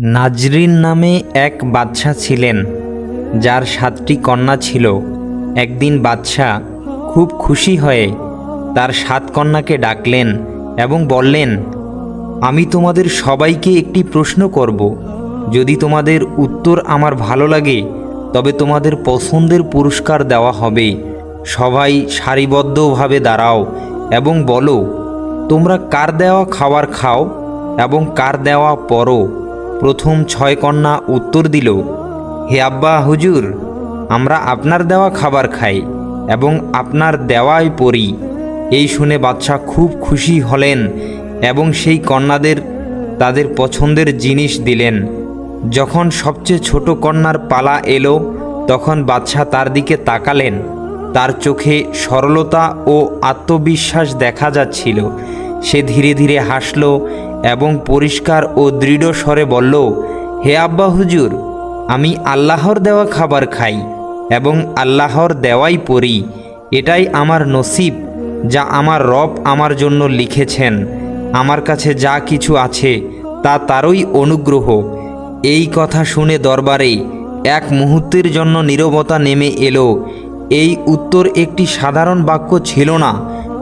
নাজরিন নামে এক বাদশা ছিলেন, যার সাতটি কন্যা ছিল। একদিন বাদশা খুব খুশি হয়ে তার সাত কন্যাকে ডাকলেন এবং বললেন, আমি তোমাদের সবাইকে একটি প্রশ্ন করব। যদি তোমাদের উত্তর আমার ভালো লাগে, তবে তোমাদের পছন্দের পুরস্কার দেওয়া হবে। সবাই সারিবদ্ধভাবে দাঁড়াও এবং বলো, তোমরা কার দেওয়া খাবার খাও এবং কার দেওয়া পরো? প্রথম ছয় কন্যা উত্তর দিল, হে আব্বা, হুজুর, আমরা আপনার দেওয়া খাবার খাই এবং আপনার দেওয়াই পড়ি এই শুনে বাদশাহ খুব খুশি হলেন এবং সেই কন্যাদের, তাদের পছন্দের জিনিস দিলেন। যখন সবচেয়ে ছোট কন্যার পালা এলো, তখন বাদশাহ তার দিকে তাকালেন। তার চোখে সরলতা ও আত্মবিশ্বাস দেখা যাচ্ছিল। সে ধীরে ধীরে হাসল এবং পরিষ্কার ও দৃঢ় স্বরে বলল, হে আব্বা হুজুর, আমি আল্লাহর দেওয়া খাবার খাই এবং আল্লাহর দেওয়াই পড়ি। এটাই আমার নসিব, যা আমার রব আমার জন্য লিখেছেন। আমার কাছে যা কিছু আছে, তা তারই অনুগ্রহ। এই কথা শুনে দরবারে এক মুহূর্তের জন্য নীরবতা নেমে এলো। এই উত্তর একটি সাধারণ বাক্য ছিল না,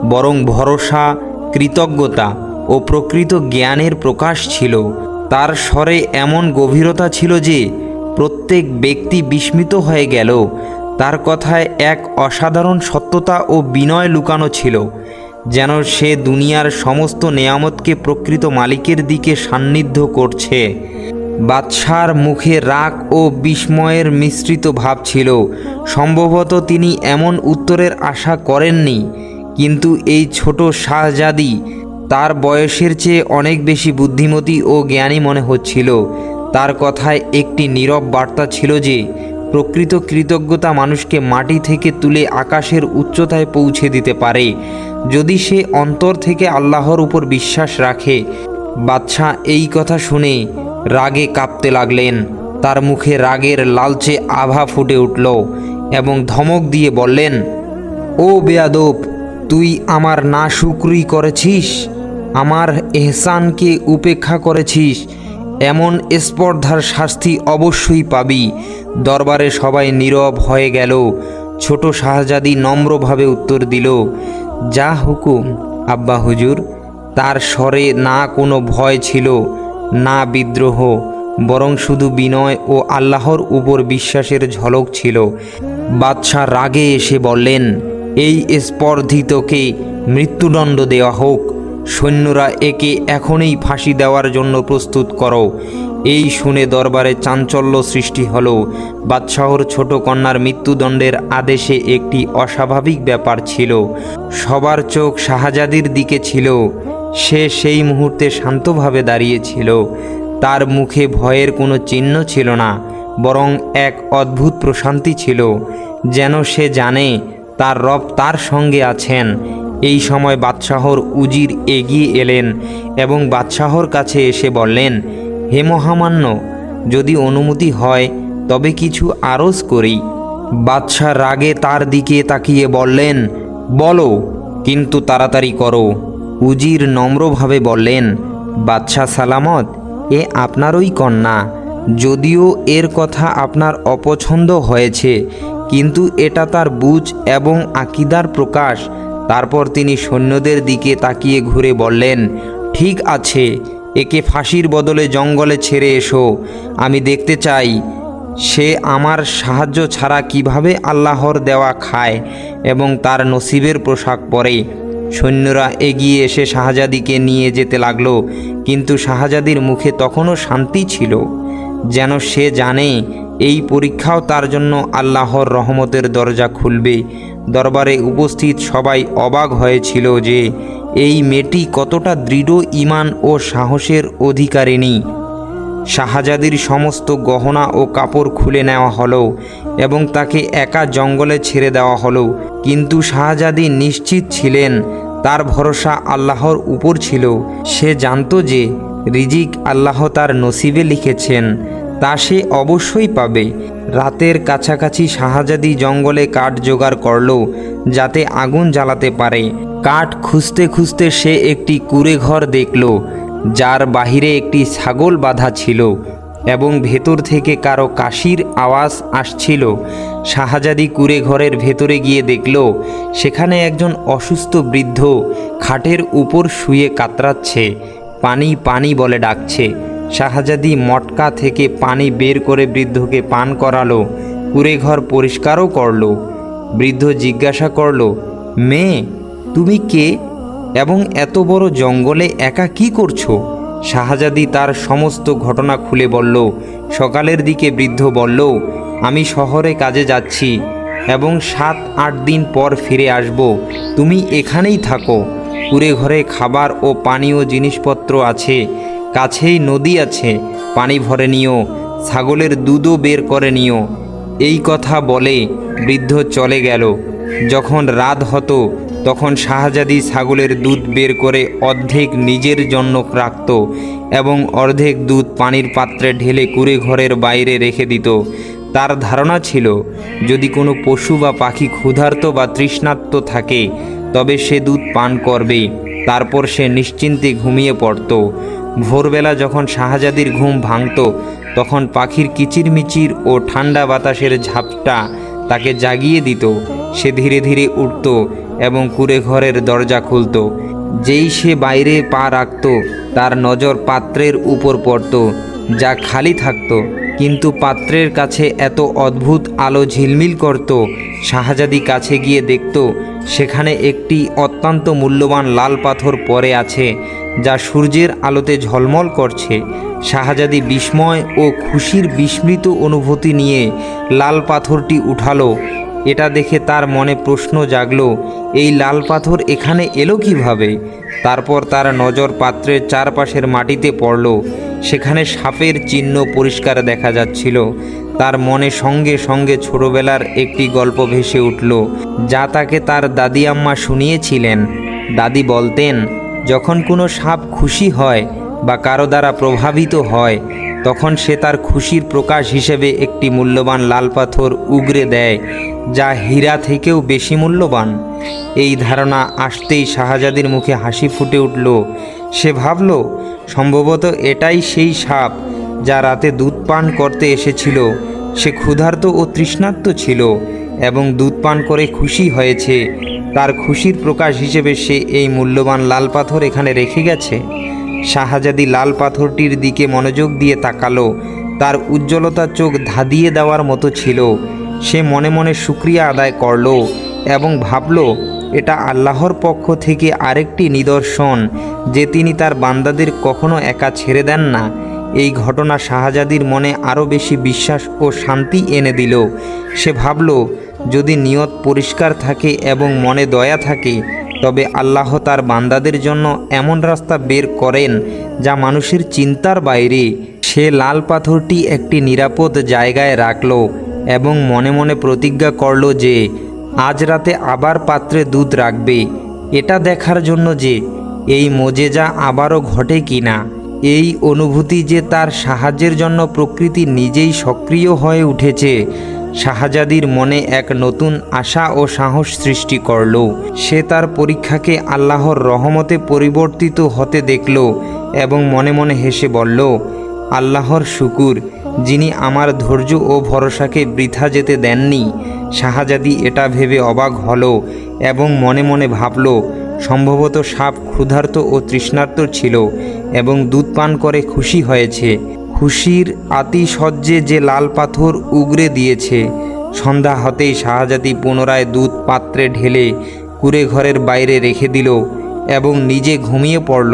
বরং ভরসা কৃতজ্ঞতা ও প্রকৃত জ্ঞানের প্রকাশ ছিল। তার স্বরে এমন গভীরতা ছিল যে, প্রত্যেক ব্যক্তি বিস্মিত হয়ে গেল। তার কথায় এক অসাধারণ সত্যতা ও বিনয় লুকানো ছিল, যেন সে দুনিয়ার সমস্ত নেয়ামতকে প্রকৃত মালিকের দিকে সান্নিধ্য করছে। বাদশার মুখে রাগ ও বিস্ময়ের মিশ্রিত ভাব ছিল। সম্ভবত তিনি এমন উত্তরের আশা করেননি কিন্তু এই ছোট শাহজাদি তার বয়সের চেয়ে অনেক বেশি বুদ্ধিমতী ও জ্ঞানী মনে হচ্ছিল। তার কথায় একটি নীরব বার্তা ছিল যে, প্রকৃত কৃতজ্ঞতা মানুষকে মাটি থেকে তুলে আকাশের উচ্চতায় পৌঁছে দিতে পারে। যদি সে অন্তর থেকে আল্লাহর উপর বিশ্বাস রাখে। বাদশাহ এই কথা শুনে রাগে কাঁপতে লাগলেন। তার মুখে রাগের লালচে আভা ফুটে উঠল এবং ধমক দিয়ে বললেন, ও বেয়াদব তুই আমার না শুক্রই করেছিস, আমার এহসানকে উপেক্ষা করেছিস, এমন স্পর্ধার শাস্তি অবশ্যই পাবি। দরবারে সবাই নীরব হয়ে গেল, ছোট শাহজাদি নম্রভাবে উত্তর দিল, যা হুকুম, আব্বা হুজুর, তার স্বরে না কোনো ভয় ছিল, না বিদ্রোহ, বরং শুধু বিনয় ও আল্লাহর উপর বিশ্বাসের ঝলক ছিল। বাদশাহ রাগে এসে বললেন এই স্পর্ধিতকে মৃত্যুদণ্ড দেওয়া হোক। সৈন্যরা একে এখনই ফাঁসি দেওয়ার জন্য প্রস্তুত করো। এই শুনে দরবারে চাঞ্চল্য সৃষ্টি হল। বাদশাহর ছোট কন্যার মৃত্যুদণ্ডের আদেশে একটি অস্বাভাবিক ব্যাপার ছিল। সবার চোখ শাহজাদির দিকে ছিল। সে সেই মুহূর্তে শান্তভাবে দাঁড়িয়েছিল। তার মুখে ভয়ের কোনো চিহ্ন ছিল না, বরং এক অদ্ভুত প্রশান্তি ছিল। যেন সে জানে তার রব তার সঙ্গে আছেন। এই সময় বাদশাহর উজির এগিয়ে এলেন এবং বাদশাহর কাছে এসে বললেন, হে মহামান্য, যদি অনুমতি হয়, তবে কিছু আরজ করি। বাদশাহ রাগে তার দিকে তাকিয়ে বললেন, বলো, কিন্তু তাড়াতাড়ি করো। উজির নম্রভাবে বললেন, বাদশাহ সালামত, এ আপনারই কন্যা। যদিও এর কথা আপনার অপছন্দ হয়েছে, কিন্তু এটা তার বুঝ এবং আকিদার প্রকাশ। তারপর তিনি সৈন্যদের দিকে তাকিয়ে ঘুরে বললেন, ঠিক আছে, একে ফাঁসির বদলে জঙ্গলে ছেড়ে এসো। আমি দেখতে চাই, সে আমার সাহায্য ছাড়া কীভাবে আল্লাহর দেওয়া খায় এবং তার নসিবের পোশাক পরে। সৈন্যরা এগিয়ে এসে শাহজাদিকে নিয়ে যেতে লাগল, কিন্তু শাহজাদির মুখে তখনও শান্তি ছিল। যেন সে জানে, এই পরীক্ষাও তার জন্য আল্লাহর রহমতের দরজা খুলবে। দরবারে উপস্থিত সবাই অবাক হয়েছিল যে, এই মেয়েটি কতটা দৃঢ় ইমান ও সাহসের অধিকারিণী। শাহজাদির সমস্ত গহনা ও কাপড় খুলে নেওয়া হলো এবং তাকে একা জঙ্গলে ছেড়ে দেওয়া হলো। কিন্তু শাহজাদি নিশ্চিত ছিলেন, তার ভরসা আল্লাহর উপর ছিল। সে জানতো যে রিজিক আল্লাহ তার নসিবে লিখেছেন, তা সে অবশ্যই পাবে। রাতের কাছাকাছি শাহজাদি জঙ্গলে কাঠ জোগাড় করল যাতে আগুন জ্বালাতে পারে। কাঠ খুঁজতে খুঁজতে সে একটি কুড়ে ঘর দেখল, যার বাহিরে একটি ছাগল বাঁধা ছিল এবং ভেতর থেকে কারও কাশির আওয়াজ আসছিল। শাহজাদি কুড়ে ঘরের ভেতরে গিয়ে দেখল, সেখানে একজন অসুস্থ বৃদ্ধ খাটের উপর শুয়ে কাতরাচ্ছে। পানি পানি বলে ডাকছে। শাহজাদি মটকা থেকে পানি বের করে বৃদ্ধকে পান করালো, কুড়ে ঘর পরিষ্কারও করল। বৃদ্ধ জিজ্ঞাসা করল, মেয়ে, তুমি কে? এবং এত বড় জঙ্গলে একা কি করছ? শাহজাদি তার সমস্ত ঘটনা খুলে বলল, সকালের দিকে বৃদ্ধ বলল, আমি শহরে কাজে যাচ্ছি এবং সাত আট দিন পর ফিরে আসব। তুমি এখানেই থাকো। কুড়ে ঘরে খাবার ও পানীয় জিনিসপত্র আছে, কাছেই নদী আছে, পানি ভরে নিও, ছাগলের দুধও বের করে নিও। এই কথা বলে বৃদ্ধ চলে গেল। যখন রাত হতো, তখন শাহজাদি ছাগলের দুধ বের করে অর্ধেক নিজের জন্য রাখত এবং অর্ধেক দুধ পানির পাত্রে ঢেলে কুড়ে ঘরের বাইরে রেখে দিত। তার ধারণা ছিল, যদি কোনো পশু বা পাখি ক্ষুধার্ত বা তৃষ্ণার্ত থাকে তবে সে দুধ পান করবে তারপর সে নিশ্চিন্তে ঘুমিয়ে পড়ত। ভোরবেলা যখন শাহজাদির ঘুম ভাঙত, তখন পাখির কিচিরমিচির ও ঠান্ডা বাতাসের ঝাপটা তাকে জাগিয়ে দিত। সে ধীরে ধীরে উঠত এবং কুড়ে ঘরের দরজা খুলত। যেই সে বাইরে পা রাখত, তার নজর পাত্রের উপর পড়ত, যা খালি থাকত। কিন্তু পাত্রের কাছে এত অদ্ভুত আলো ঝিলমিল করত, শাহজাদি কাছে গিয়ে দেখত, সেখানে একটি অত্যন্ত মূল্যবান লাল পাথর পরে আছে, যা সূর্যের আলোতে ঝলমল করছে। শাহজাদি বিস্ময় ও খুশির বিস্মৃত অনুভূতি নিয়ে লাল পাথরটি উঠালো এটা দেখে তার মনে প্রশ্ন জাগলো, এই লাল পাথর এখানে এলো কীভাবে? তারপর তার নজর পাত্রের চারপাশের মাটিতে পড়ল, সেখানে সাপের চিহ্ন পরিষ্কার দেখা যাচ্ছিল। তার মনে সঙ্গে সঙ্গে ছোটবেলার একটি গল্প ভেসে উঠল, যা তাকে তার দাদি আম্মা শুনিয়েছিলেন। দাদি বলতেন, যখন কোনো সাপ খুশি হয় বা কারও দ্বারা প্রভাবিত হয় তখন সে তার খুশির প্রকাশ হিসেবে একটি মূল্যবান লাল পাথর উগরে দেয়, যা হীরা থেকেও বেশি মূল্যবান। এই ধারণা আসতেই শাহজাদির মুখে হাসি ফুটে উঠল। সে ভাবল, সম্ভবত এটাই সেই সাপ, যা রাতে দুধ পান করতে এসেছিল। সে ক্ষুধার্ত ও তৃষ্ণার্ত ছিল এবং দুধ পান করে খুশি হয়েছে। তার খুশির প্রকাশ হিসেবে সে এই মূল্যবান লাল পাথর এখানে রেখে গেছে। শাহজাদি লাল পাথরটির দিকে মনোযোগ দিয়ে তাকালো। তার উজ্জ্বলতা চোখ ধাঁধিয়ে দেওয়ার মতো ছিল। সে মনে মনে শুক্রিয়া আদায় করল এবং ভাবল, এটা আল্লাহর পক্ষ থেকে আরেকটি নিদর্শন যে তিনি তার বান্দাদের কখনো একা ছেড়ে দেন না। এই ঘটনা শাহজাদির মনে আরও বেশি বিশ্বাস ও শান্তি এনে দিল। সে ভাবল, যদি নিয়ত পরিষ্কার থাকে এবং মনে দয়া থাকে তবে আল্লাহ তার বান্দাদের জন্য এমন রাস্তা বের করেন যা মানুষের চিন্তার বাইরে। সে লাল পাথরটি একটি নিরাপদ জায়গায় রাখল এবং মনে মনে প্রতিজ্ঞা করল যে, আজ রাতে আবার পাত্রে দুধ রাখবে। এটা দেখার জন্য যে, এই মোজেজা আবারও ঘটে কিনা। এই অনুভূতি যে তার সাহায্যের জন্য প্রকৃতি নিজেই সক্রিয় হয়ে উঠেছে শাহজাদির মনে এক নতুন আশা ও সাহস সৃষ্টি করল। সে তার পরীক্ষাকে আল্লাহর রহমতে পরিবর্তিত হতে দেখল এবং মনে মনে হেসে বলল, আল্লাহর শুকুর, যিনি আমার ধৈর্য ও ভরসাকে বৃথা যেতে দেননি। শাহজাদি এটা ভেবে অবাক হল এবং মনে মনে ভাবল, সম্ভবত সাপ ক্ষুধার্ত ও তৃষ্ণার্ত ছিল এবং দুধ পান করে খুশি হয়েছে। খুশির আতিশয্যে যে লাল পাথর উগরে দিয়েছে, সন্ধ্যা হতেই শাহজাদি পুনরায় দুধ পাত্রে ঢেলে কুড়ে ঘরের বাইরে রেখে দিল এবং নিজে ঘুমিয়ে পড়ল।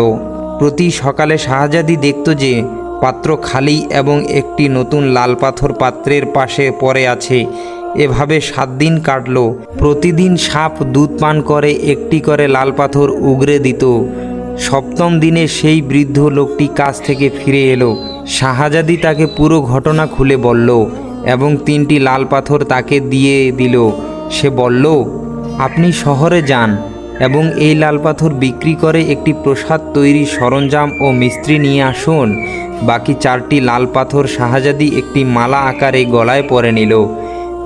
প্রতি সকালে শাহজাদি দেখত যে পাত্র খালি এবং একটি নতুন লাল পাথর পাত্রের পাশে পড়ে আছে। এভাবে সাত দিন কাটল। প্রতিদিন সাপ দুধ পান করে, একটি করে লাল পাথর উগরে দিত। সপ্তম দিনে সেই বৃদ্ধ লোকটি কাজ থেকে ফিরে এলো। শাহজাদি তাকে পুরো ঘটনা খুলে বলল এবং তিনটি লাল পাথর তাকে দিয়ে দিল। সে বলল, আপনি শহরে যান এবং এই লাল পাথর বিক্রি করে একটি প্রসাদ তৈরি সরঞ্জাম ও মিস্ত্রি নিয়ে আসুন। বাকি চারটি লাল পাথর শাহজাদি একটি মালা আকারে গলায় পরে নিল।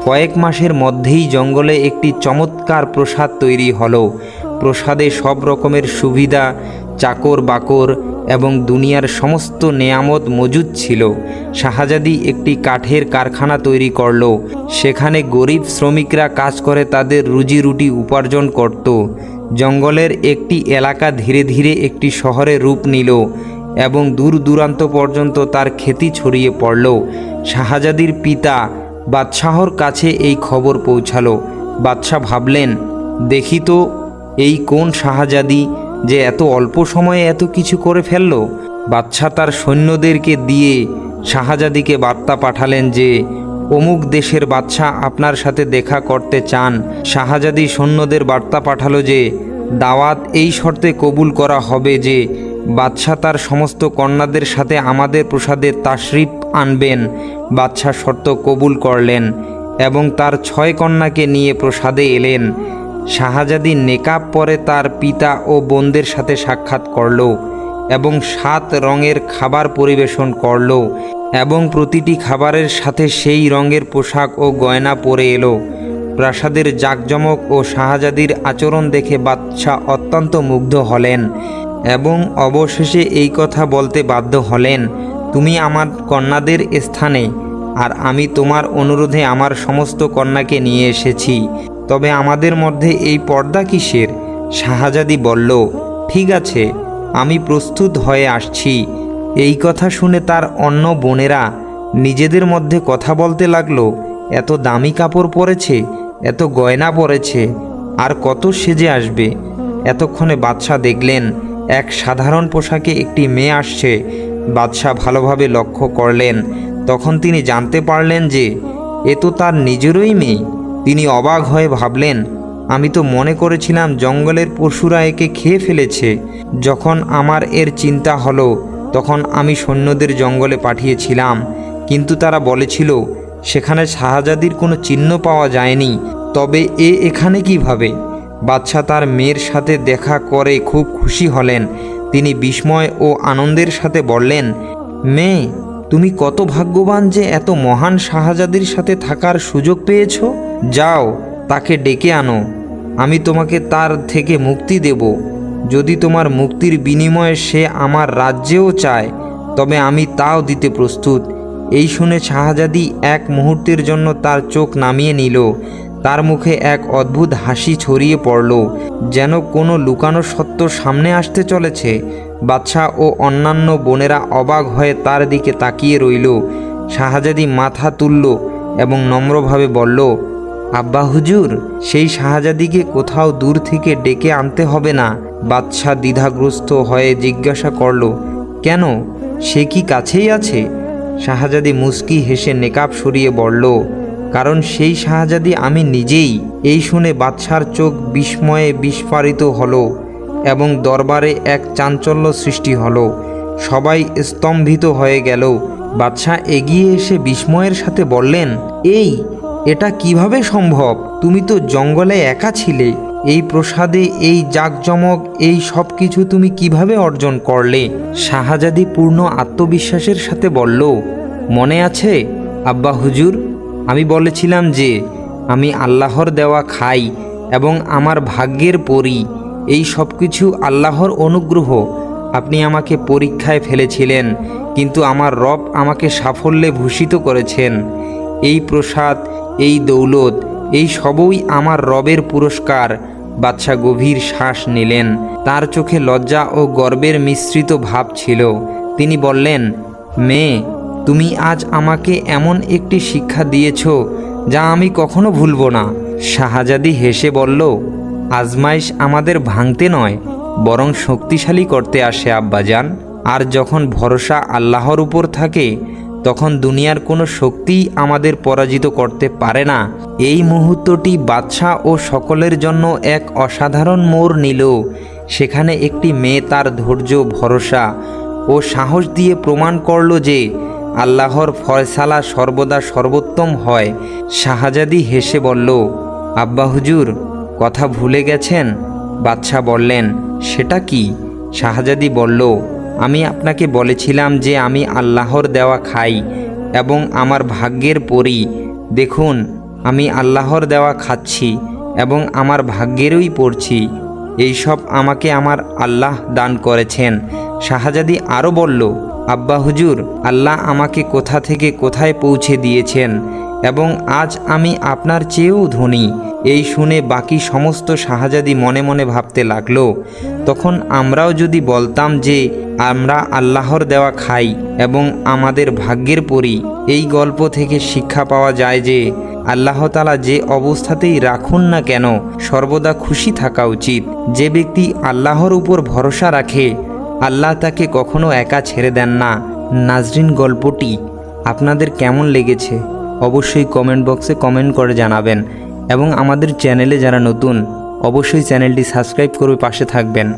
কয়েক মাসের মধ্যেই জঙ্গলে একটি চমৎকার প্রসাদ তৈরি হলো। প্রসাদে সব রকমের সুবিধা চাকর বাকর এবং দুনিয়ার সমস্ত নেয়ামত মজুদ ছিল। শাহজাদি একটি কাঠের কারখানা তৈরি করল। সেখানে গরিব শ্রমিকরা কাজ করে তাদের রুজি রুটি উপার্জন করত। জঙ্গলের একটি এলাকা ধীরে ধীরে একটি শহরে রূপ নিল এবং দূর দূরান্ত পর্যন্ত তার খ্যাতি ছড়িয়ে পড়ল। শাহজাদির পিতা বাদশাহর কাছে এই খবর পৌঁছালো। বাদশাহ ভাবলেন, দেখি তো, এই কোন শাহজাদি যে এত অল্প সময়ে এত কিছু করে ফেলল বাদশাহ তার সৈন্যদেরকে দিয়ে শাহজাদিকে বার্তা পাঠালেন যে, অমুক দেশের বাদশাহ আপনার সাথে দেখা করতে চান। শাহজাদি সৈন্যদের বার্তা পাঠালো যে, দাওয়াত এই শর্তে কবুল করা হবে যে বাদশাহ তার সমস্ত কন্যাদের সাথে আমাদের প্রসাদের তাশরিফ আনবেন। বাদশাহ শর্ত কবুল করলেন এবং তার ছয় কন্যাকে নিয়ে প্রসাদে এলেন। শাহজাদি নেকাব পরে তার পিতা ও বোনদের সাথে সাক্ষাৎ করল এবং সাত রঙের খাবার পরিবেশন করল এবং প্রতিটি খাবারের সাথে সেই রঙের পোশাক ও গয়না পরে এলো। প্রাসাদের জাকজমক ও শাহজাদির আচরণ দেখে বাদশাহ অত্যন্ত মুগ্ধ হলেন এবং অবশেষে এই কথা বলতে বাধ্য হলেন, তুমি আমার কন্যাদের স্থানে, আর আমি তোমার অনুরোধে আমার সমস্ত কন্যাকে নিয়ে এসেছি। তবে আমাদের মধ্যে এই পর্দা কিসের? শাহজাদি বলল, ঠিক আছে, আমি প্রস্তুত হয়ে আসছি। এই কথা শুনে তার অন্য বোনেরা নিজেদের মধ্যে কথা বলতে লাগল, এত দামি কাপড় পরেছে, এত গয়না পরেছে, আর কত সেজে আসবে? এতক্ষণে বাদশাহ দেখলেন, এক সাধারণ পোশাকে একটি মেয়ে আসছে। বাদশাহ ভালোভাবে লক্ষ্য করলেন, তখন তিনি জানতে পারলেন যে, এ তো তার নিজেরই মেয়ে। তিনি অবাক হয়ে ভাবলেন, আমি তো মনে করেছিলাম জঙ্গলের পশুরা একে খেয়ে ফেলেছে। যখন আমার এর চিন্তা হলো, তখন আমি সৈন্যদের জঙ্গলে পাঠিয়েছিলাম, কিন্তু তারা বলেছিল, সেখানে শাহজাদির কোনো চিহ্ন পাওয়া যায়নি, তবে এ এখানে কীভাবে? বাদশাহ তার মেয়ের সাথে দেখা করে খুব খুশি হলেন। তিনি বিস্ময় ও আনন্দের সাথে বললেন, মেয়ে, তুমি কত ভাগ্যবান যে এত মহান শাহজাদির সাথে থাকার সুযোগ পেয়েছ। যাও, তাকে ডেকে আনো। আমি তোমাকে তার থেকে মুক্তি দেব। যদি তোমার মুক্তির বিনিময়ে সে আমার রাজ্যেও চায়, তবে আমি তাও দিতে প্রস্তুত। এই শুনে শাহজাদি এক মুহূর্তের জন্য তার চোখ নামিয়ে নিল। তার মুখে এক অদ্ভুত হাসি ছড়িয়ে পড়ল, যেন কোনো লুকানো সত্য সামনে আসতে চলেছে। বাদশাহ ও অন্যান্য বোনেরা অবাক হয়ে তার দিকে তাকিয়ে রইল। শাহজাদি মাথা তুলল এবং নম্রভাবে বলল আব্বা হুজুর, সেই শাহজাদিকে কোথাও দূর থেকে ডেকে আনতে হবে না। বাদশাহ দ্বিধাগ্রস্ত হয়ে জিজ্ঞাসা করল, কেন? সে কি কাছেই আছে? শাহজাদি মুস্কি হেসে নেকাব সরিয়ে বলল, কারণ সেই শাহজাদি আমি নিজেই। এই শুনে বাদশার চোখ বিস্ময়ে বিস্ফারিত হলো এবং দরবারে এক চাঞ্চল্য সৃষ্টি হলো। সবাই স্তম্ভিত হয়ে গেল। বাদশাহ এগিয়ে এসে বিস্ময়ের সাথে বললেন, এই এটা কীভাবে সম্ভব? তুমি তো জঙ্গলে একা ছিলে। এই প্রসাদে, এই জাকজমক, এই সব কিছু তুমি কীভাবে অর্জন করলে? শাহজাদি পূর্ণ আত্মবিশ্বাসের সাথে বলল, মনে আছে? আব্বা হুজুর, আমি বলেছিলাম যে, আমি আল্লাহর দেওয়া খাই এবং আমার ভাগ্যের পরি। এই সব কিছু আল্লাহর অনুগ্রহ। আপনি আমাকে পরীক্ষায় ফেলেছিলেন, কিন্তু আমার রব আমাকে সাফল্যে ভূষিত করেছেন। এই প্রসাদ এই দৌলত, এই সবই আমার রবের পুরস্কার। বাদশাহ গভীর শ্বাস নিলেন। তার চোখে লজ্জা ও গর্বের মিশ্রিত ভাব ছিল। তিনি বললেন, মেয়ে, তুমি আজ আমাকে এমন একটি শিক্ষা দিয়েছ যা আমি কখনো ভুলব না। শাহজাদি হেসে বলল, আজমাইশ আমাদের ভাঙতে নয়, বরং শক্তিশালী করতে আসে আব্বাজান। আর যখন ভরসা আল্লাহর উপর থাকে তখন দুনিয়ার কোনো শক্তিই আমাদের পরাজিত করতে পারে না। এই মুহূর্তটি বাদশাহ ও সকলের জন্য এক অসাধারণ মোড় নিল। সেখানে একটি মেয়ে তার ধৈর্য, ভরসা ও সাহস দিয়ে প্রমাণ করল যে আল্লাহর ফয়সালা সর্বদা সর্বোত্তম হয়। শাহজাদি হেসে বলল, আব্বা হুজুর, কথা ভুলে গেছেন? বাদশাহ বললেন, সেটা কি? শাহজাদি বলল আমি আপনাকে বলেছিলাম যে আমি আল্লাহর দেওয়া খাই এবং আমার ভাগ্যের পরি। দেখুন, আমি আল্লাহর দেওয়া খাচ্ছি এবং আমার ভাগ্যেরই পড়ছি। এই সব আমাকে আমার আল্লাহ দান করেছেন। শাহজাদি আরও বলল, আব্বা হুজুর, আল্লাহ আমাকে কোথা থেকে কোথায় পৌঁছে দিয়েছেন এবং আজ আমি আপনার চেয়েও ধনী। এই শুনে বাকি সমস্ত শাহজাদি মনে মনে ভাবতে লাগল, তখন আমরাও যদি বলতাম যে আমরা আল্লাহর দেওয়া খাই এবং আমাদের ভাগ্যের পরি। এই গল্প থেকে শিক্ষা পাওয়া যায় যে আল্লাহ তালা যে অবস্থাতেই রাখুন না কেন, সর্বদা খুশি থাকা উচিত। যে ব্যক্তি আল্লাহর উপর ভরসা রাখে, আল্লাহ তাকে কখনো একা ছেড়ে দেন না। নাজরিন, গল্পটি আপনাদের কেমন লেগেছে? অবশ্যই কমেন্ট বক্সে কমেন্ট করে জানাবেন এবং আমাদের চ্যানেলে যারা নতুন, অবশ্যই চ্যানেলটি সাবস্ক্রাইব করে পাশে থাকবেন।